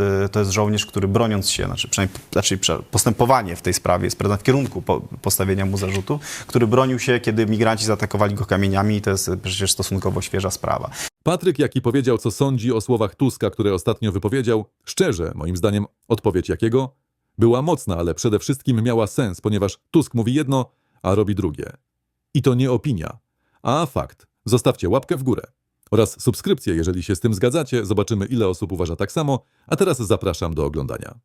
y, to jest żołnierz, który broniąc się, znaczy, przynajmniej, znaczy postępowanie w tej sprawie jest w kierunku po, postawienia mu zarzutu, który bronił się, kiedy migranci zaatakowali go kamieniami i to jest przecież stosunkowo świeża sprawa. Patryk Jaki powiedział, co sądzi o słowach Tuska, które ostatnio wypowiedział. Szczerze, moim zdaniem, odpowiedź Jakiego była mocna, ale przede wszystkim miała sens, ponieważ Tusk mówi jedno, a robi drugie. I to nie opinia, a fakt. Zostawcie łapkę w górę oraz subskrypcję, jeżeli się z tym zgadzacie. Zobaczymy, ile osób uważa tak samo. A teraz zapraszam do oglądania.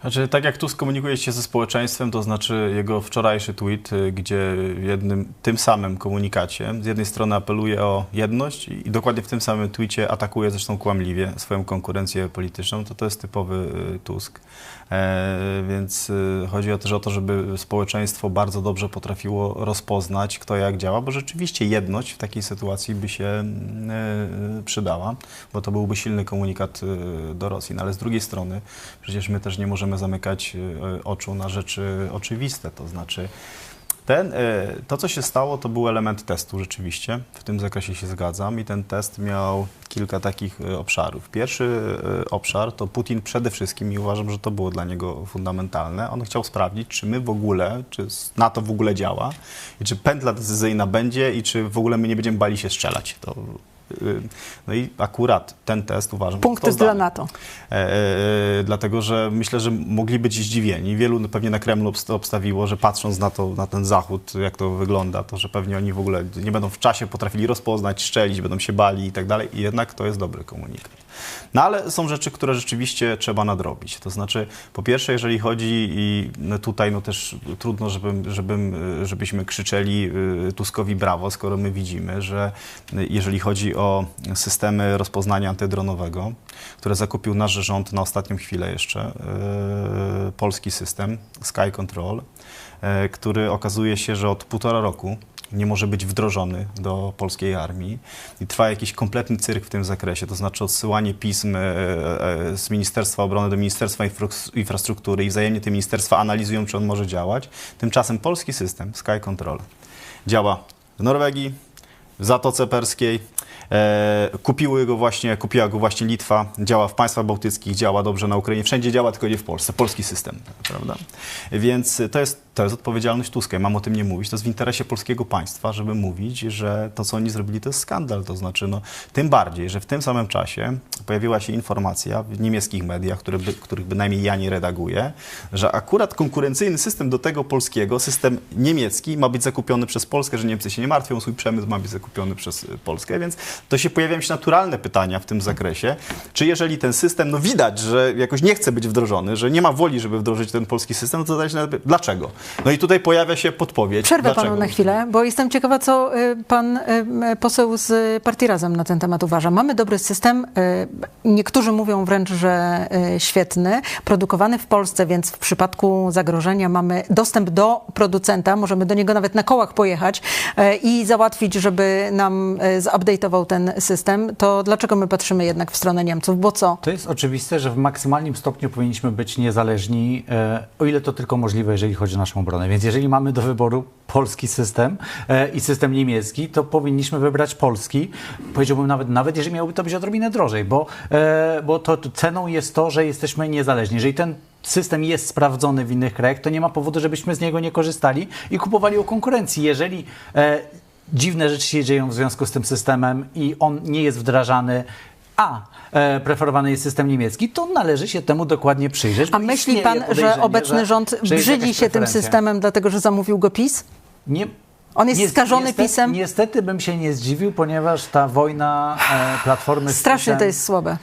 Znaczy, tak jak Tusk komunikuje się ze społeczeństwem, to znaczy jego wczorajszy tweet, y, gdzie w jednym, tym samym komunikacie z jednej strony apeluje o jedność i dokładnie w tym samym tweetie atakuje zresztą kłamliwie swoją konkurencję polityczną, to to jest typowy y, Tusk. E, więc y, chodzi o też o to, żeby społeczeństwo bardzo dobrze potrafiło rozpoznać, kto jak działa, bo rzeczywiście jedność w takiej sytuacji by się mm, y, przydała, bo to byłby silny komunikat do Rosji. No ale z drugiej strony przecież my też nie możemy zamykać y, oczu na rzeczy oczywiste, to znaczy ten, y, to, co się stało, to był element testu rzeczywiście. W tym zakresie się zgadzam i ten test miał kilka takich y, obszarów. Pierwszy obszar to Putin przede wszystkim i uważam, że to było dla niego fundamentalne. On chciał sprawdzić, czy my w ogóle, czy NATO w ogóle działa i czy pętla decyzyjna będzie i czy w ogóle my nie będziemy bali się strzelać. To, no i akurat ten test uważam, Punkt jest dla. NATO. E, e, dlatego, że myślę, że mogli być zdziwieni. Wielu pewnie na Kremlu obst- obstawiło, że patrząc na to, na ten zachód, jak to wygląda, to że pewnie oni w ogóle nie będą w czasie potrafili rozpoznać, strzelić, będą się bali i tak dalej. I jednak to jest dobry komunikat. No ale są rzeczy, które rzeczywiście trzeba nadrobić. To znaczy, po pierwsze, jeżeli chodzi i no tutaj no też trudno, żebym, żebym, żebyśmy krzyczeli y, Tuskowi brawo, skoro my widzimy, że y, jeżeli chodzi o systemy rozpoznania antydronowego, które zakupił nasz rząd na ostatnią chwilę jeszcze, y, polski system Sky Control, który okazuje się, że od półtora roku nie może być wdrożony do polskiej armii i trwa jakiś kompletny cyrk w tym zakresie, to znaczy odsyłanie pism e, e, z Ministerstwa Obrony do Ministerstwa Infra- Infrastruktury i wzajemnie te ministerstwa analizują, czy on może działać. Tymczasem polski system Sky Control działa w Norwegii, w Zatoce Perskiej, e, kupiły go właśnie, kupiła go właśnie Litwa, działa w państwach bałtyckich, działa dobrze na Ukrainie, wszędzie działa, tylko nie w Polsce. Polski system, prawda? Więc to jest, to jest odpowiedzialność Tuska. i Mam o tym nie mówić. To jest w interesie polskiego państwa, żeby mówić, że to, co oni zrobili, to jest skandal. To znaczy, no, tym bardziej, że w tym samym czasie pojawiła się informacja w niemieckich mediach, by, których bynajmniej ja nie redaguję, że akurat konkurencyjny system do tego polskiego, system niemiecki, ma być zakupiony przez Polskę, że Niemcy się nie martwią, swój przemysł ma być zakupiony przez y, Polskę, więc to się pojawiają się naturalne pytania w tym zakresie, czy jeżeli ten system, no widać, że jakoś nie chce być wdrożony, że nie ma woli, żeby wdrożyć ten polski system, no to zadać dlaczego? No i tutaj pojawia się podpowiedź. Przerwę dlaczego. panu na chwilę, bo jestem ciekawa, co y, pan y, poseł z Partii Razem na ten temat uważa. Mamy dobry system, y, niektórzy mówią wręcz, że świetny, produkowany w Polsce, więc w przypadku zagrożenia mamy dostęp do producenta, możemy do niego nawet na kołach pojechać i załatwić, żeby nam zupdate'ował ten system. To dlaczego my patrzymy jednak w stronę Niemców? Bo co? To jest oczywiste, że w maksymalnym stopniu powinniśmy być niezależni, o ile to tylko możliwe, jeżeli chodzi o naszą obronę. Więc jeżeli mamy do wyboru polski system e, i system niemiecki, to powinniśmy wybrać polski. Powiedziałbym nawet, nawet jeżeli miałoby to być odrobinę drożej, bo, e, bo to ceną jest to, że jesteśmy niezależni. Jeżeli ten system jest sprawdzony w innych krajach, to nie ma powodu, żebyśmy z niego nie korzystali i kupowali u konkurencji. Jeżeli e, dziwne rzeczy się dzieją w związku z tym systemem i on nie jest wdrażany, a e, preferowany jest system niemiecki, to należy się temu dokładnie przyjrzeć. A myśli pan, że obecny rząd że jest brzydzi się tym systemem, dlatego że zamówił go PiS? Nie, On jest skażony niestety, pisem? Niestety bym się nie zdziwił, ponieważ ta wojna e, Platformy z Strasznie PiSem- to jest słabe.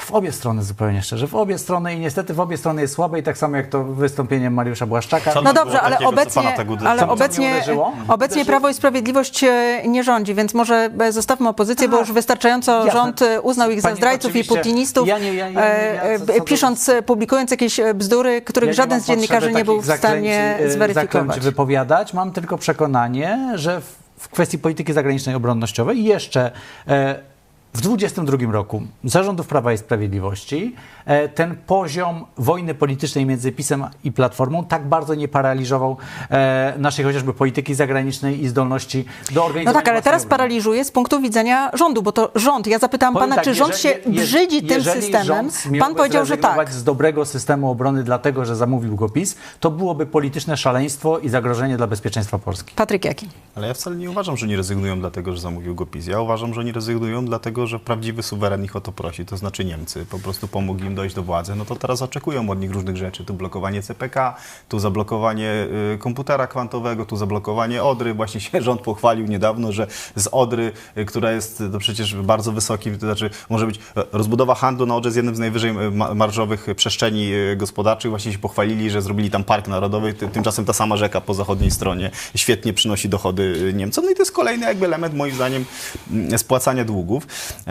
W obie strony zupełnie szczerze, w obie strony i niestety w obie strony jest słabe i tak samo jak to wystąpienie Mariusza Błaszczaka. Co No dobrze, ale takiego, co obecnie, ale Co- co obecnie, uderzyło? obecnie Prawo i Sprawiedliwość e, nie rządzi, więc może e, zostawmy opozycję, bo Tak. już wystarczająco Jasne. rząd e, uznał ich za Pani zdrajców i putinistów, Ja nie- ja- ja- ja- co- co do- pisząc, publikując jakieś bzdury, których żaden z dziennikarzy nie był w stanie zweryfikować. wypowiadać. Mam tylko przekonanie, że w, w kwestii polityki zagranicznej obronnościowej jeszcze e, w 22 roku zarządów Prawa i Sprawiedliwości e, ten poziom wojny politycznej między PiSem i Platformą tak bardzo nie paraliżował e, naszej chociażby polityki zagranicznej i zdolności do No organizowania tak, ale teraz obrony. paraliżuje z punktu widzenia rządu, bo to rząd, ja zapytałam Powiem pana, tak, czy rząd się je- brzydzi tym systemem? rząd Pan powiedział, że tak. z dobrego systemu obrony dlatego, że zamówił go PiS, to byłoby polityczne szaleństwo i zagrożenie dla bezpieczeństwa Polski. Patryk Jaki? Ale ja wcale nie uważam, że nie rezygnują dlatego, że zamówił go PiS. Ja uważam, że oni rezygnują dlatego, że prawdziwy suweren ich o to prosi, to znaczy Niemcy. Po prostu pomogli im dojść do władzy. No to teraz oczekują od nich różnych rzeczy. Tu blokowanie CPK, tu zablokowanie y, komputera kwantowego, tu zablokowanie Odry. Właśnie się rząd pochwalił niedawno, że z Odry, y, która jest no przecież bardzo wysokim, to znaczy może być e, rozbudowa handlu na Odrze jest jednym z najwyżej ma- marżowych przestrzeni gospodarczych. Właśnie się pochwalili, że zrobili tam park narodowy. Ty- Tymczasem ta sama rzeka po zachodniej stronie świetnie przynosi dochody Niemcom. No i to jest kolejny jakby element moim zdaniem mm, spłacania długów.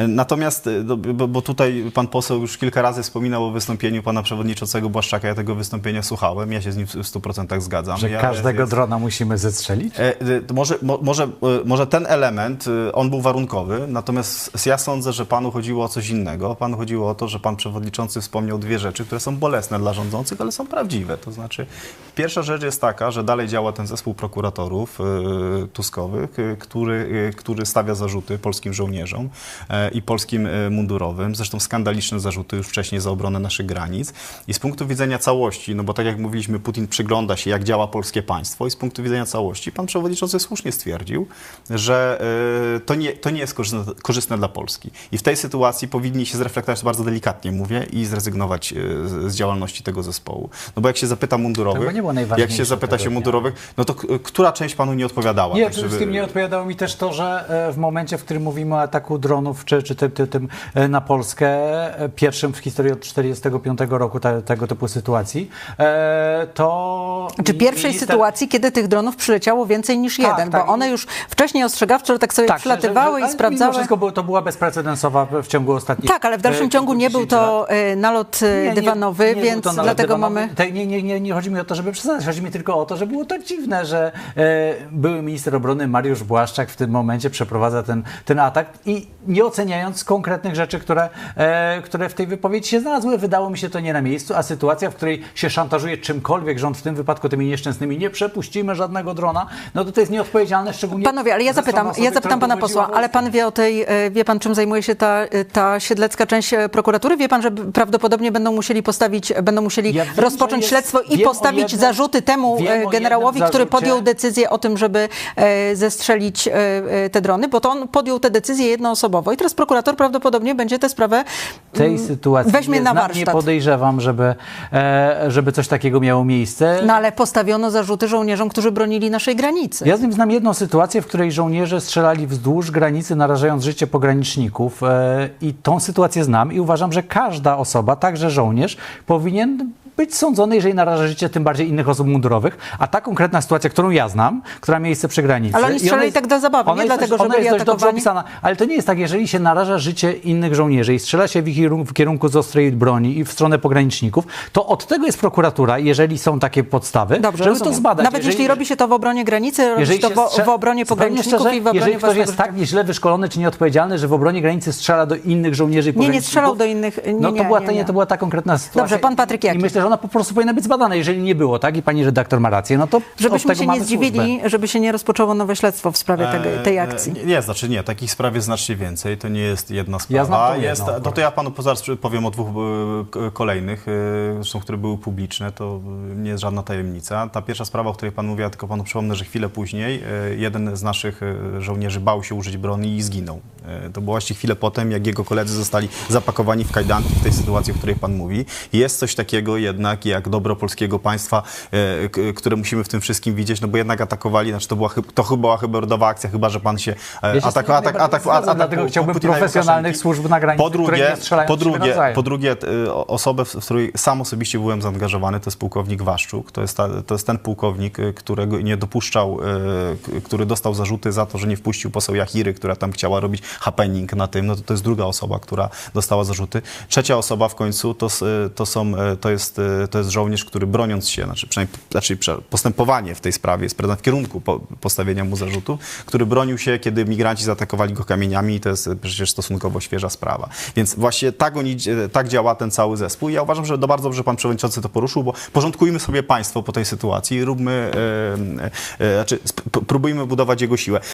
Natomiast, e, bo, tutaj pan poseł już kilka razy wspominał o wystąpieniu pana przewodniczącego Błaszczaka. Ja tego wystąpienia słuchałem. Ja się z nim w 100% zgadzam. Że ja, każdego drona musimy zestrzelić? E, e, Może, mo, może, może ten element, on był warunkowy, natomiast ja sądzę, że panu chodziło o coś innego. Panu chodziło o to, że pan przewodniczący wspomniał dwie rzeczy, które są bolesne dla rządzących, ale są prawdziwe. To znaczy, pierwsza rzecz jest taka, że dalej działa ten zespół prokuratorów tuskowych, który, który stawia zarzuty polskim żołnierzom i polskim e, mundurowym. Zresztą skandaliczne zarzuty już wcześniej za obronę naszych granic. I z punktu widzenia całości, no bo tak jak mówiliśmy, Putin przygląda się, jak działa polskie państwo i z punktu widzenia całości pan przewodniczący słusznie stwierdził, że e, to, nie, to nie jest korzystne, korzystne dla Polski. I w tej sytuacji powinni się zreflektować, bardzo delikatnie mówię, i zrezygnować e, z, z działalności tego zespołu. No bo jak się zapyta mundurowych, chyba nie było jak się zapyta się mundurowych, no to która część panu nie odpowiadała? Nie, Tak, przede żeby- wszystkim nie odpowiadało mi też to, że w momencie, w którym mówimy o ataku dronów, czy, czy tym, tym, tym e, na Polskę, e, pierwszym w historii od 1945 roku te, tego typu sytuacji, e, to... Czy pierwszej minister- sytuacji, kiedy tych dronów przyleciało więcej niż Tak, jeden, tak. bo one już wcześniej ostrzegawczo tak sobie Tak, przylatywały że- że- i sprawdzały. Wszystko było, to była bezprecedensowa w ciągu ostatnich Tak, ale w dalszym e, ciągu nie był to nalot dywanowy, był więc to nalot dlatego mamy... Nie, nie, nie, nie chodzi mi o to, żeby przesadzać, chodzi mi tylko o to, że było to dziwne, że były minister obrony Mariusz Błaszczak w tym momencie przeprowadza ten, ten atak i nie oceniając konkretnych rzeczy, które, e, które w tej wypowiedzi się znalazły, wydało mi się to nie na miejscu, a sytuacja, w której się szantażuje czymkolwiek rząd, w tym wypadku tymi nieszczęsnymi, nie przepuścimy żadnego drona, no to to jest nieodpowiedzialne, szczególnie... Panowie, ale ja zapytam, osoby, ja zapytam pana posła, ale pan wie o tej, e, wie pan czym zajmuje się ta, e, ta siedlecka część e, prokuratury? Wie pan, że prawdopodobnie będą musieli postawić, będą musieli Ja wiem, rozpocząć jest- śledztwo i postawić jednym- zarzuty temu generałowi, który podjął decyzję o tym, żeby zestrzelić te drony, bo to on podjął tę decyzję jednoosobowo i teraz prokurator prawdopodobnie będzie tę sprawę tej mm, sytuacji weźmie na znam, nie warsztat. podejrzewam, żeby, e, żeby coś takiego miało miejsce. No ale postawiono zarzuty żołnierzom, którzy bronili naszej granicy. Ja z nim znam jedną sytuację, w której żołnierze strzelali wzdłuż granicy, narażając życie pograniczników. E, I tą sytuację znam i uważam, że każda osoba, także żołnierz, powinien być sądzony, jeżeli naraża życie tym bardziej innych osób mundurowych. A ta konkretna sytuacja, którą ja znam, która ma miejsce przy granicy. Ale oni strzelali tak dla zabawy, nie dlatego, że ona byli jest dość dobrze atakowani. opisana. Ale to nie jest tak, jeżeli się naraża życie innych żołnierzy i strzela się w ich kierunku, w kierunku z ostrej broni i w stronę pograniczników, to od tego jest prokuratura, jeżeli są takie podstawy, Dobrze, żeby rozumiem. to zbadać. Nawet jeśli, Jeżeli- robi się to w obronie granicy, robi się to w, w obronie pograniczników szczerze, i w obronie Jeżeli ktoś jest tak źle wyszkolony czy nieodpowiedzialny, że w obronie granicy strzela do innych żołnierzy i Nie, nie strzelał do innych- nie, no to, nie, była, nie, ta- nie. to była ta konkretna sytuacja. Dobrze, pan Patryk Jaki? I myślę, że ona po prostu powinna być zbadana. Jeżeli nie było, tak? I pani redaktor ma rację, no to Żebyśmy tego się nie zdziwili, służbę. żeby się nie rozpoczęło nowe śledztwo w sprawie tego, tej E, akcji. Nie, nie, znaczy nie, takich spraw jest znacznie więcej. To nie jest jedna sprawa. Ja znam tą jest, jedną no to ja panu zaraz powiem o dwóch e, kolejnych, e, zresztą które były publiczne, to nie jest żadna tajemnica. Ta pierwsza sprawa, o której pan mówi, ja tylko panu przypomnę, że chwilę później jeden z naszych żołnierzy bał się użyć broni i zginął. To było właśnie chwilę potem, jak jego koledzy zostali zapakowani w kajdanki w tej sytuacji, o której pan mówi. Jest coś takiego jednak jak dobro polskiego państwa, e, które musimy w tym wszystkim widzieć, no bo jednak atakowali, znaczy to była, to chyba była hybrydowa akcja, chyba że pan się e, Ja się z tym atak, atak, atak, atak, dlatego chciałbym profesjonalnych służb na granicy, Po drugie, nie strzelają po drugie, po drugie o- osobę, w której sam osobiście byłem zaangażowany, to jest pułkownik Waszczuk. To jest, ta, to jest ten pułkownik, którego nie dopuszczał, który dostał zarzuty za to, że nie wpuścił poseł Jachiry, która tam chciała robić happening na tym. No to, to jest druga osoba, która dostała zarzuty. Trzecia osoba w końcu to, to, są, to jest to jest żołnierz, który broniąc się, znaczy przynajmniej znaczy postępowanie w tej sprawie jest w kierunku po, postawienia mu zarzutu, który bronił się, kiedy migranci zaatakowali go kamieniami i to jest przecież stosunkowo świeża sprawa. Więc właśnie tak, oni, tak działa ten cały zespół i ja uważam, że to bardzo dobrze pan przewodniczący to poruszył, bo porządkujmy sobie państwo po tej sytuacji, róbmy, e, e, e, znaczy próbujmy budować jego siłę.